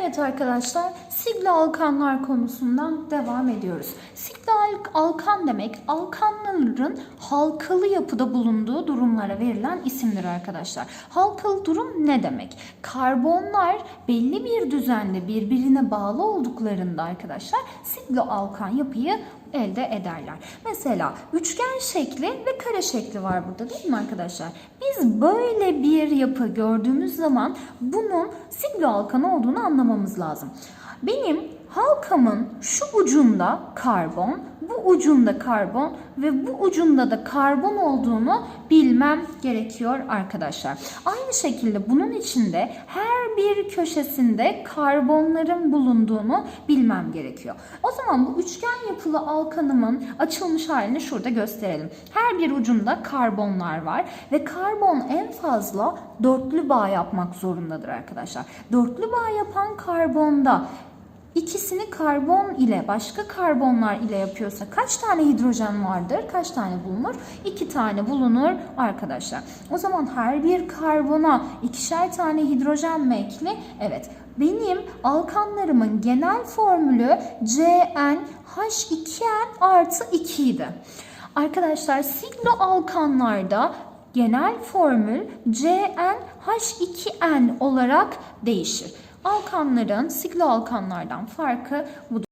Evet arkadaşlar, sigla alkanlar konusundan devam ediyoruz. Sigla al- alkan demek, alkanların halkalı yapıda bulunduğu durumlara verilen isimdir arkadaşlar. Halkalı durum ne demek? Karbonlar belli bir düzende birbirine bağlı olduklarında arkadaşlar sigla alkan yapıyı elde ederler. Mesela üçgen şekli ve kare şekli var burada değil mi arkadaşlar? Biz böyle bir yapı gördüğümüz zaman bunun sigloalkan olduğunu anlamamız lazım. Benim halkamın şu ucunda karbon, bu ucunda karbon ve bu ucunda da karbon olduğunu bilmem gerekiyor arkadaşlar. Aynı şekilde bunun içinde her bir köşesinde karbonların bulunduğunu bilmem gerekiyor. O zaman bu üçgen yapılı alkanımın açılmış halini şurada gösterelim. Her bir ucunda karbonlar var ve karbon en fazla dörtlü bağ yapmak zorundadır arkadaşlar. Dörtlü bağ yapan karbonda İkisini karbon ile başka karbonlar ile yapıyorsa kaç tane hidrojen vardır? Kaç tane bulunur? İki tane bulunur arkadaşlar. O zaman her bir karbona ikişer tane hidrojen mi ekli? Evet. Benim alkanlarımın genel formülü CnH2n artı 2 idi. Arkadaşlar siglo alkanlarda genel formül CnH2n olarak değişir. Alkanların siglo alkanlardan farkı budur.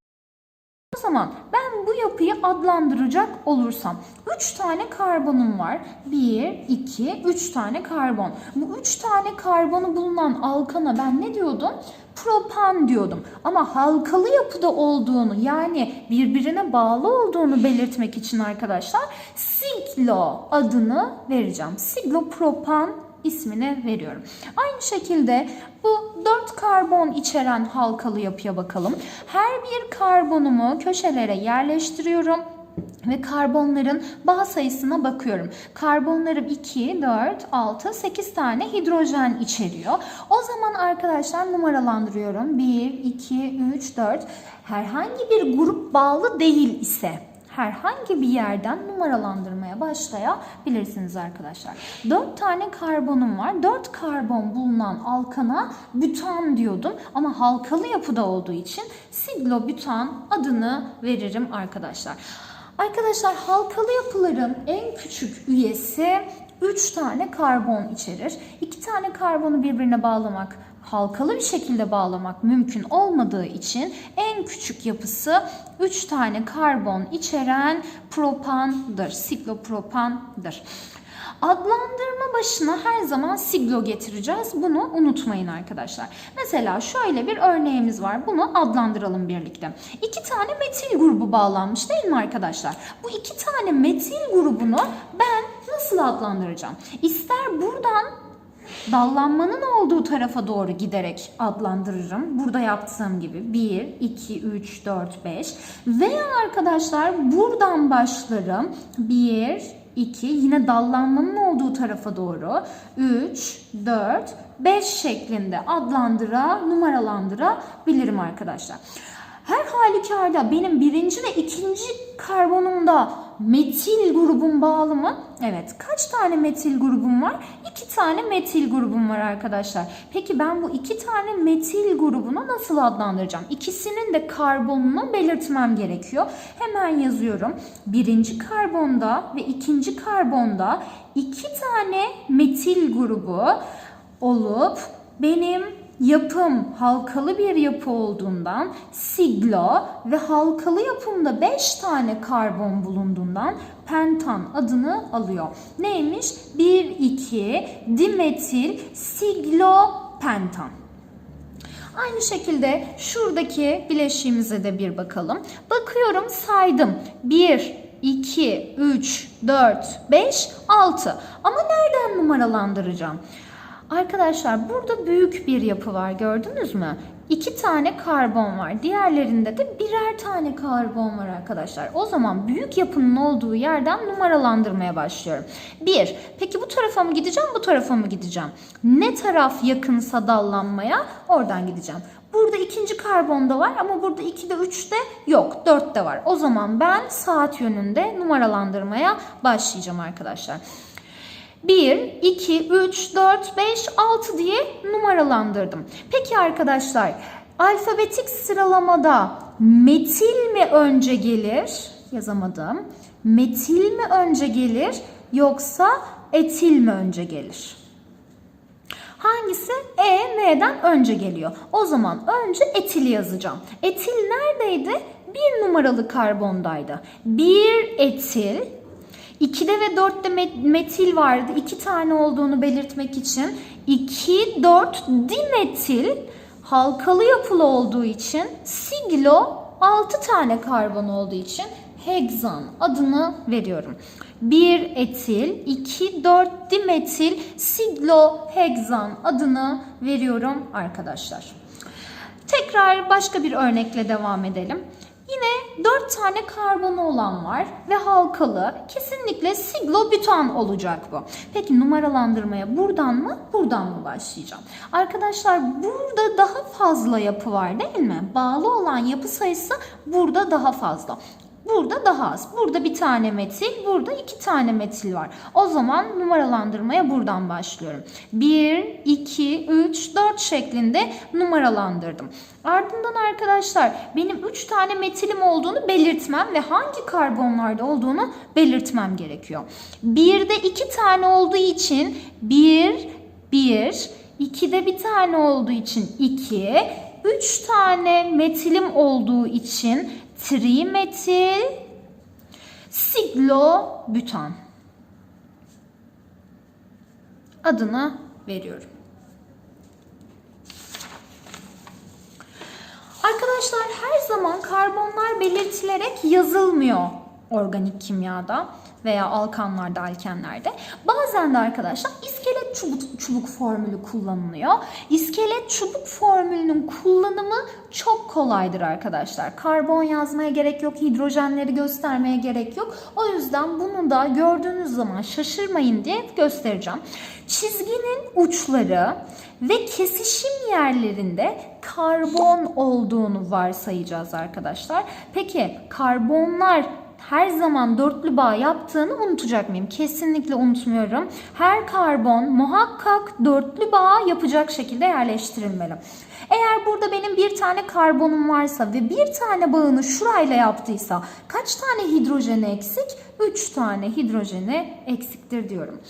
O zaman ben bu yapıyı adlandıracak olursam 3 tane karbonum var. 1, 2, 3 tane karbon. Bu 3 tane karbonu bulunan alkana ben ne diyordum? Propan diyordum. Ama halkalı yapıda olduğunu yani birbirine bağlı olduğunu belirtmek için arkadaşlar siglo adını vereceğim. Siglopropan ismini veriyorum. Aynı şekilde bu 4 karbon içeren halkalı yapıya bakalım. Her bir karbonumu köşelere yerleştiriyorum ve karbonların bağ sayısına bakıyorum. Karbonlarım 2, 4, 6, 8 tane hidrojen içeriyor. O zaman arkadaşlar numaralandırıyorum. 1, 2, 3, 4. Herhangi bir grup bağlı değil ise herhangi bir yerden numaralandırmaya başlayabilirsiniz arkadaşlar. 4 tane karbonum var. 4 karbon bulunan alkana bütan diyordum ama halkalı yapıda olduğu için siglobütan adını veririm arkadaşlar. Arkadaşlar halkalı yapıların en küçük üyesi 3 tane karbon içerir. 2 tane karbonu birbirine bağlamak halkalı bir şekilde bağlamak mümkün olmadığı için en küçük yapısı 3 tane karbon içeren propandır. Siklopropandır. Adlandırma başına her zaman siglo getireceğiz. Bunu unutmayın arkadaşlar. Mesela şöyle bir örneğimiz var. Bunu adlandıralım birlikte. İki tane metil grubu bağlanmış değil mi arkadaşlar? Bu iki tane metil grubunu ben nasıl adlandıracağım? İster buradan dallanmanın olduğu tarafa doğru giderek adlandırırım. Burada yaptığım gibi 1, 2, 3, 4, 5 veya arkadaşlar buradan başlarım. 1, 2 yine dallanmanın olduğu tarafa doğru 3, 4, 5 şeklinde adlandıra, numaralandırabilirim arkadaşlar. Her halükarda benim birinci ve ikinci karbonumda metil grubun bağlı mı? Evet. Kaç tane metil grubum var? İki tane metil grubum var arkadaşlar. Peki ben bu iki tane metil grubunu nasıl adlandıracağım? İkisinin de karbonunu belirtmem gerekiyor. Hemen yazıyorum. Birinci karbonda ve ikinci karbonda iki tane metil grubu olup benim yapım halkalı bir yapı olduğundan siglo ve halkalı yapımda 5 tane karbon bulunduğundan pentan adını alıyor. Neymiş? 1 2 dimetil siglopentan. Aynı şekilde şuradaki bileşiğimize de bir bakalım. Bakıyorum saydım. 1 2 3 4 5 6. Ama nereden numaralandıracağım? Arkadaşlar burada büyük bir yapı var gördünüz mü? İki tane karbon var. Diğerlerinde de birer tane karbon var arkadaşlar. O zaman büyük yapının olduğu yerden numaralandırmaya başlıyorum. Bir, peki bu tarafa mı gideceğim, bu tarafa mı gideceğim? Ne taraf yakınsa dallanmaya oradan gideceğim. Burada ikinci karbonda var ama burada 2'de 3'te yok. 4'te var. O zaman ben saat yönünde numaralandırmaya başlayacağım arkadaşlar. 1, 2, 3, 4, 5, 6 diye numaralandırdım. Peki arkadaşlar Alfabetik sıralamada metil mi önce gelir? Yazamadım. Metil mi önce gelir yoksa etil mi önce gelir? Hangisi E, M'den önce geliyor? O zaman önce etili yazacağım. Etil neredeydi? Bir numaralı karbondaydı. Bir etil. 2'de ve 4'te met- metil vardı. 2 tane olduğunu belirtmek için 2, 4 dimetil halkalı yapılı olduğu için siglo 6 tane karbon olduğu için hegzan adını veriyorum. 1 etil, 2, 4 dimetil siglohegzan adını veriyorum arkadaşlar. Tekrar başka bir örnekle devam edelim. Yine 4 tane karbonu olan var ve halkalı. Kesinlikle siglobutan olacak bu. Peki numaralandırmaya buradan mı, buradan mı başlayacağım? Arkadaşlar burada daha fazla yapı var değil mi? Bağlı olan yapı sayısı burada daha fazla. Burada daha az. Burada bir tane metil, burada iki tane metil var. O zaman numaralandırmaya buradan başlıyorum. 1, 2, 3, 4 şeklinde numaralandırdım. Ardından arkadaşlar benim 3 tane metilim olduğunu belirtmem ve hangi karbonlarda olduğunu belirtmem gerekiyor. 1'de 2 tane olduğu için 1, 1, 2'de bir tane olduğu için 2, 3 tane metilim olduğu için trimetil siglobutan adını veriyorum. Arkadaşlar her zaman karbonlar belirtilerek yazılmıyor organik kimyada veya alkanlarda, alkenlerde. Bazen de arkadaşlar çubuk, çubuk formülü kullanılıyor. İskelet çubuk formülünün kullanımı çok kolaydır arkadaşlar. Karbon yazmaya gerek yok, hidrojenleri göstermeye gerek yok. O yüzden bunu da gördüğünüz zaman şaşırmayın diye göstereceğim. Çizginin uçları ve kesişim yerlerinde karbon olduğunu varsayacağız arkadaşlar. Peki karbonlar her zaman dörtlü bağ yaptığını unutacak mıyım? Kesinlikle unutmuyorum. Her karbon muhakkak dörtlü bağ yapacak şekilde yerleştirilmeli. Eğer burada benim bir tane karbonum varsa ve bir tane bağını şurayla yaptıysa kaç tane hidrojeni eksik? 3 tane hidrojeni eksiktir diyorum.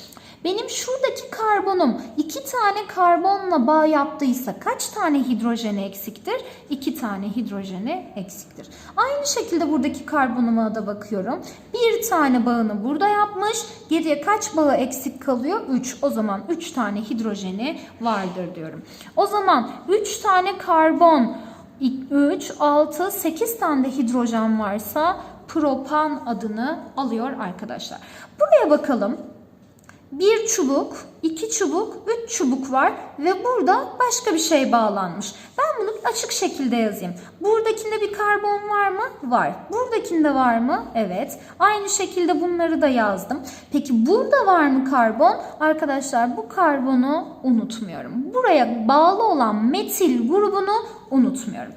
Benim şuradaki karbonum iki tane karbonla bağ yaptıysa kaç tane hidrojeni eksiktir? İki tane hidrojeni eksiktir. Aynı şekilde buradaki karbonuma da bakıyorum. Bir tane bağını burada yapmış. Geriye kaç bağı eksik kalıyor? 3. O zaman 3 tane hidrojeni vardır diyorum. O zaman 3 tane karbon 3, 6, 8 tane de hidrojen varsa propan adını alıyor arkadaşlar. Buraya bakalım. Bir çubuk, iki çubuk, üç çubuk var ve burada başka bir şey bağlanmış. Ben bunu açık şekilde yazayım. Buradakinde bir karbon var mı? Var. Buradakinde var mı? Evet. Aynı şekilde bunları da yazdım. Peki burada var mı karbon? Arkadaşlar bu karbonu unutmuyorum. Buraya bağlı olan metil grubunu unutmuyorum.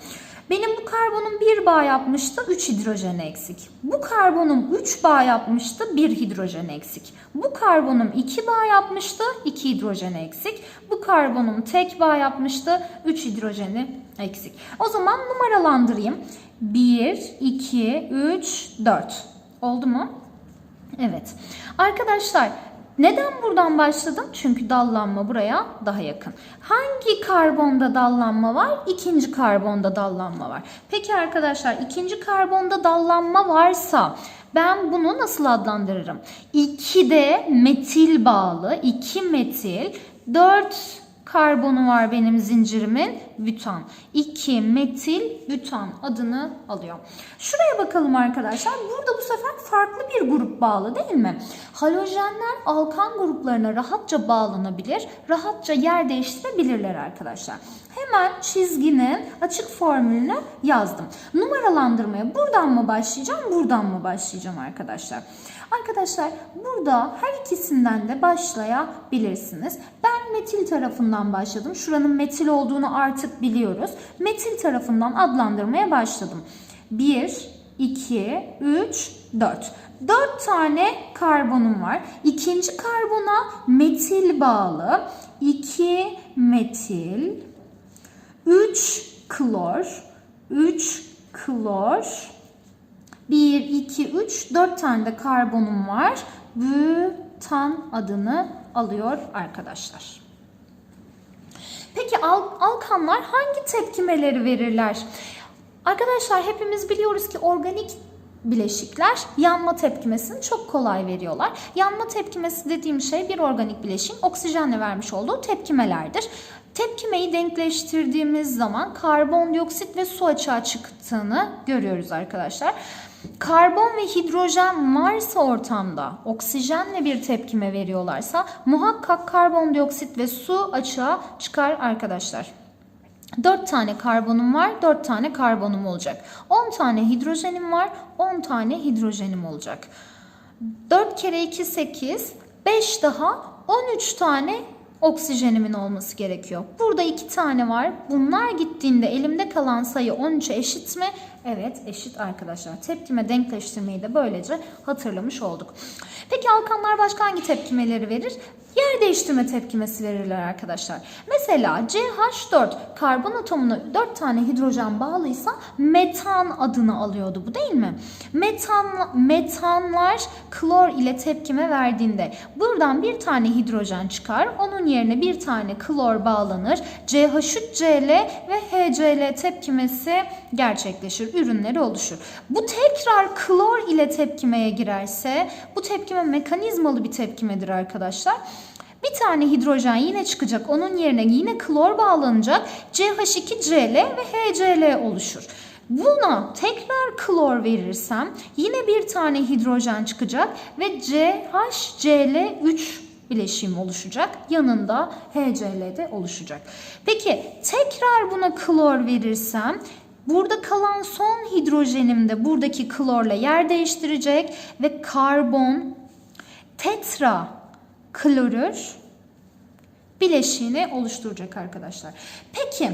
Benim bu karbonum 1 bağ yapmıştı 3 hidrojen eksik. Bu karbonum 3 bağ yapmıştı 1 hidrojen eksik. Bu karbonum 2 bağ yapmıştı 2 hidrojen eksik. Bu karbonum tek bağ yapmıştı 3 hidrojeni eksik. O zaman numaralandırayım. 1, 2, 3, 4. Oldu mu? Evet. Arkadaşlar neden buradan başladım? Çünkü dallanma buraya daha yakın. Hangi karbonda dallanma var? İkinci karbonda dallanma var. Peki arkadaşlar ikinci karbonda dallanma varsa ben bunu nasıl adlandırırım? 2'de metil bağlı, 2 metil, 4 karbonu var benim zincirimin bütan. 2 metil bütan adını alıyor. Şuraya bakalım arkadaşlar. Burada bu sefer farklı bir grup bağlı değil mi? Halojenler alkan gruplarına rahatça bağlanabilir, rahatça yer değiştirebilirler arkadaşlar. Hemen çizginin açık formülünü yazdım. Numaralandırmaya buradan mı başlayacağım, buradan mı başlayacağım arkadaşlar? Arkadaşlar burada her ikisinden de başlayabilirsiniz. Ben metil tarafından başladım. Şuranın metil olduğunu artık biliyoruz. Metil tarafından adlandırmaya başladım. 1, 2, 3, 4. 4 tane karbonum var. İkinci karbona metil bağlı. 2 metil, 3 klor, 3 klor, 1, 2, 3, 4 tane de karbonum var. Bütan adını alıyor arkadaşlar. Peki al- alkanlar hangi tepkimeleri verirler? Arkadaşlar hepimiz biliyoruz ki organik bileşikler yanma tepkimesini çok kolay veriyorlar. Yanma tepkimesi dediğim şey bir organik bileşiğin oksijenle vermiş olduğu tepkimelerdir. Tepkimeyi denkleştirdiğimiz zaman karbondioksit ve su açığa çıktığını görüyoruz arkadaşlar. Karbon ve hidrojen varsa ortamda oksijenle bir tepkime veriyorlarsa muhakkak karbondioksit ve su açığa çıkar arkadaşlar. 4 tane karbonum var, 4 tane karbonum olacak. 10 tane hidrojenim var, 10 tane hidrojenim olacak. 4 kere 2 8, 5 daha 13 tane oksijenimin olması gerekiyor. Burada 2 tane var. Bunlar gittiğinde elimde kalan sayı 13'e eşit mi? Evet eşit arkadaşlar. Tepkime denkleştirmeyi de böylece hatırlamış olduk. Peki alkanlar başka hangi tepkimeleri verir? Yer değiştirme tepkimesi verirler arkadaşlar. Mesela CH4 karbon atomuna 4 tane hidrojen bağlıysa metan adını alıyordu bu değil mi? Metan, metanlar klor ile tepkime verdiğinde buradan bir tane hidrojen çıkar. Onun yerine bir tane klor bağlanır. CH3Cl ve HCl tepkimesi gerçekleşir. Ürünleri oluşur. Bu tekrar klor ile tepkimeye girerse bu tepkime mekanizmalı bir tepkimedir arkadaşlar. Bir tane hidrojen yine çıkacak. Onun yerine yine klor bağlanacak. CH2Cl ve HCl oluşur. Buna tekrar klor verirsem yine bir tane hidrojen çıkacak ve CHCl3 bileşim oluşacak. Yanında HCl de oluşacak. Peki tekrar buna klor verirsem Burada kalan son hidrojenim de buradaki klorla yer değiştirecek ve karbon tetra klorür bileşiğini oluşturacak arkadaşlar. Peki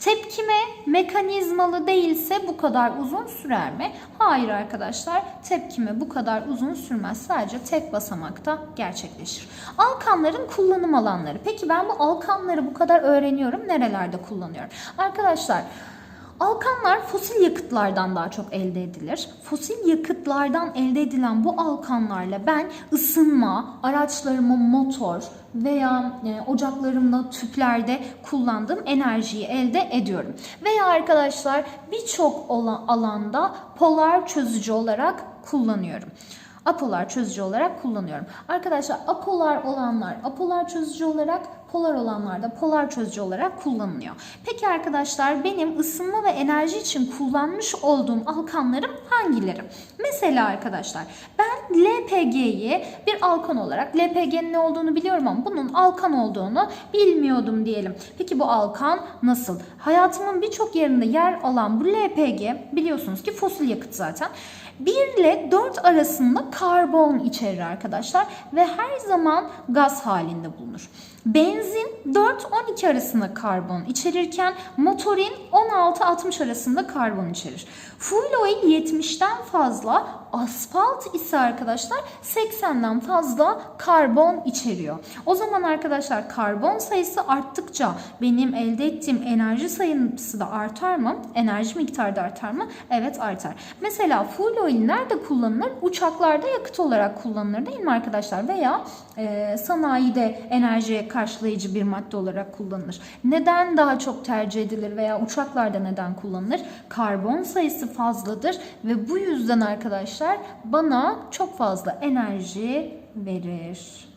tepkime mekanizmalı değilse bu kadar uzun sürer mi? Hayır arkadaşlar tepkime bu kadar uzun sürmez. Sadece tek basamakta gerçekleşir. Alkanların kullanım alanları. Peki ben bu alkanları bu kadar öğreniyorum. Nerelerde kullanıyorum? Arkadaşlar Alkanlar fosil yakıtlardan daha çok elde edilir. Fosil yakıtlardan elde edilen bu alkanlarla ben ısınma, araçlarıma motor veya e, ocaklarımda, tüplerde kullandığım enerjiyi elde ediyorum. Veya arkadaşlar birçok alanda polar çözücü olarak kullanıyorum apolar çözücü olarak kullanıyorum. Arkadaşlar apolar olanlar apolar çözücü olarak, polar olanlar da polar çözücü olarak kullanılıyor. Peki arkadaşlar benim ısınma ve enerji için kullanmış olduğum alkanlarım hangileri? Mesela arkadaşlar ben LPG'yi bir alkan olarak LPG'nin ne olduğunu biliyorum ama bunun alkan olduğunu bilmiyordum diyelim. Peki bu alkan nasıl? Hayatımın birçok yerinde yer alan bu LPG biliyorsunuz ki fosil yakıt zaten. 1 ile 4 arasında karbon içerir arkadaşlar ve her zaman gaz halinde bulunur. Benzin 4-12 arasında karbon içerirken motorin 16-60 arasında karbon içerir. Fuel oil 70'ten fazla, asfalt ise arkadaşlar 80'den fazla karbon içeriyor. O zaman arkadaşlar karbon sayısı arttıkça benim elde ettiğim enerji sayısı da artar mı? Enerji miktarı da artar mı? Evet artar. Mesela fuel oil nerede kullanılır? Uçaklarda yakıt olarak kullanılır değil mi arkadaşlar? Veya e, sanayide enerjiye karşılayıcı bir madde olarak kullanılır. Neden daha çok tercih edilir veya uçaklarda neden kullanılır? Karbon sayısı fazladır ve bu yüzden arkadaşlar bana çok fazla enerji verir.